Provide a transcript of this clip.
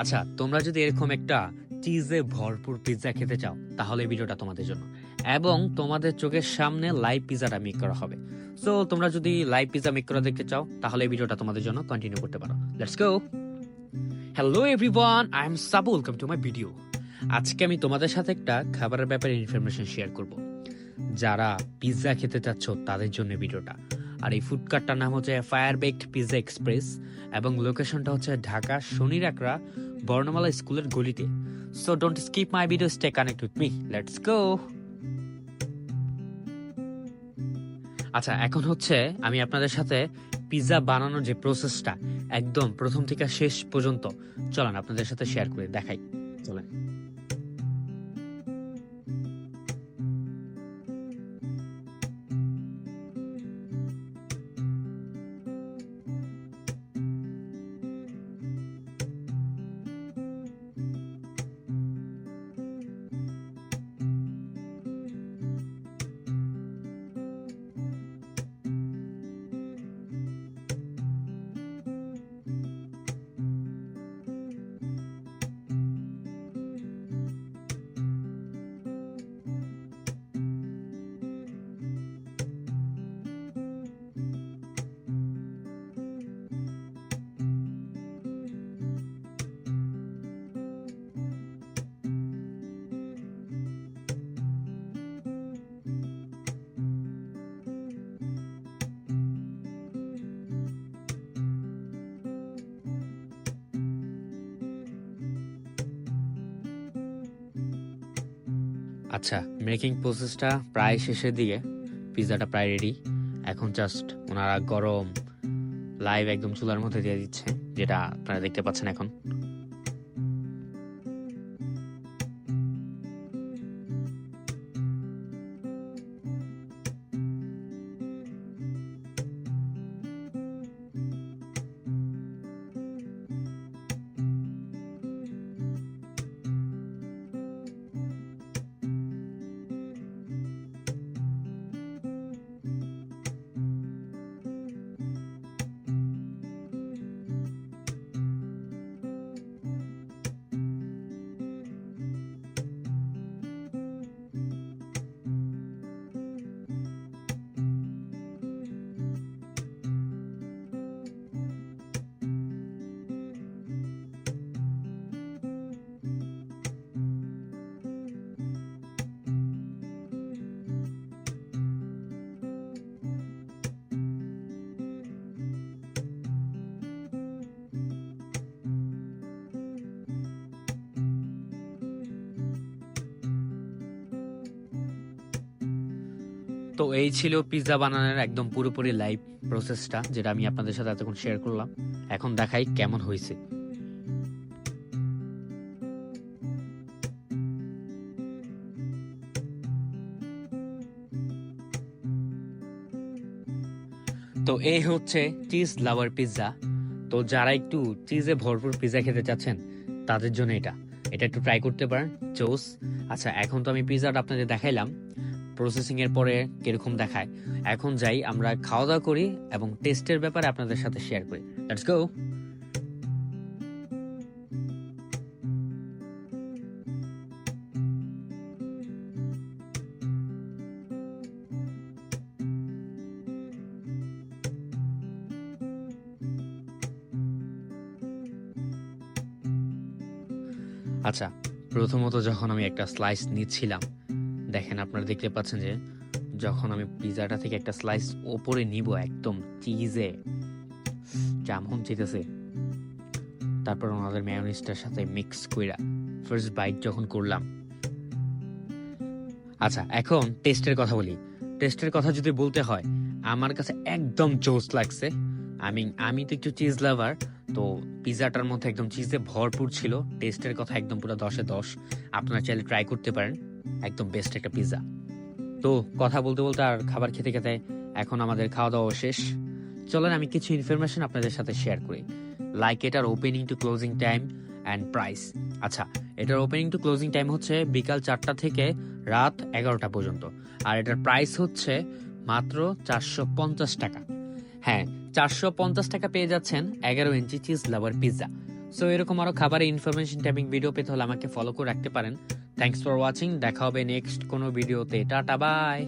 আচ্ছা তোমরা যদি এরকম একটা চিজে ভরপুর পিৎজা খেতে চাও, তাহলে ভিডিওটা তোমাদের জন্য। এবং তোমাদের চোখের সামনে লাইভ পিৎজাটা মেক করা হবে। সো তোমরা যদি লাইভ পিৎজা মেক করা দেখতে চাও, তাহলে ভিডিওটা তোমাদের জন্য কন্টিনিউ করতে পারো। Let's go hello everyone I am Sabu welcome to my video আজকে আমি তোমাদের সাথে একটা খাবারের ব্যাপারে ইনফরমেশন শেয়ার করব। যারা পিৎজা খেতে চাচ্ছ, তাদের জন্য ভিডিওটা। আর এই ফুড কার্টটার নাম হচ্ছে ফায়ার বেকড পিৎজা এক্সপ্রেস এবং লোকেশনটা হচ্ছে ঢাকা শনির একরা বর্ণমালা স্কুলের গলিতে। So don't skip my video stay connect with me let's go আচ্ছা এখন হচ্ছে আমি আপনাদের সাথে পিৎজা বানানোর যে প্রসেসটা একদম প্রথম থেকে শেষ পর্যন্ত, চলেন আপনাদের সাথে শেয়ার করে দেখাই। চলেন। আচ্ছা মেকিং প্রসেসটা প্রায় শেষের দিকে। পিৎজাটা প্রায় রেডি এখন জাস্ট ওনারা গরম লাইভ একদম চুলার মধ্যে দিয়ে দিচ্ছে, যেটা আপনারা দেখতে পাচ্ছেন এখন। তো এই ছিল পিৎজা বানানোর একদম পুরোপুরি লাইভ প্রসেসটা যেটা আমি আপনাদের সাথে এতক্ষণ শেয়ার করলাম। এখন দেখাই কেমন হয়েছে। তো এই হচ্ছে চিজ লাভার পিৎজা তো যারা একটু চিজে ভরপুর পিৎজা খেতে চাচ্ছেন, তাদের জন্য এটা। এটা একটু ট্রাই করতে পারেন, জোস। আচ্ছা এখন তো আমি পিৎজাটা আপনাদের দেখাইলাম। প্রসেসিং এর পরে কীরকম দেখায়। এখন যাই, আমরা খাওয়া দাওয়া করি এবং টেস্টের ব্যাপারে আপনাদের সাথে শেয়ার করি। লেটস গো আচ্ছা প্রথমত যখন আমি একটা স্লাইস নিচ্ছিলাম দেখেন আপনারা দেখতে পাচ্ছেন যে যখন আমি পিজাটা থেকে একটা স্লাইস ওপরে নিব একদম চিজে যেমন চেতেছে তারপর ওনাদের ম্যায়োনিজটার সাথে মিক্স কইরা ফার্স্ট বাইট যখন করলাম। আচ্ছা এখন টেস্টের কথা বলি। টেস্টের কথা যদি বলতে হয়, আমার কাছে একদম জোস লাগছে। আমি আমি তো একটু চিজ লাভার তো পিজাটার মধ্যে একদম চিজে ভরপুর ছিল। টেস্টের কথা একদম পুরো দশে দশ। আপনারা চাইলে ট্রাই করতে পারেন। একদম বেস্ট একটা পিৎজা তো কথা বলতে বলতে আর খাবার খেতে খেতে এখন আমাদের খাওয়া দাওয়া শেষ। চলেন আমি কিছু ইনফরমেশন আপনাদের সাথে শেয়ার করি। লাইক এটার opening to closing time and price আচ্ছা এটার ওপেনিং টু ক্লোজিং টাইম হচ্ছে বিকাল চারটা থেকে রাত এগারোটা পর্যন্ত। আর এটার প্রাইস হচ্ছে মাত্র চারশো পঞ্চাশ টাকা। হ্যাঁ চারশো পঞ্চাশ টাকা পেয়ে যাচ্ছেন এগারো inch cheese lover pizza so এরকম আরও খাবারের ইনফরমেশন ট্যাপিং ভিডিও পেতে হলে আমাকে ফলো করে রাখতে পারেন। থ্যাংকস ফর ওয়াচিং দেখা হবে নেক্সট কোনো ভিডিওতে টাটা বাই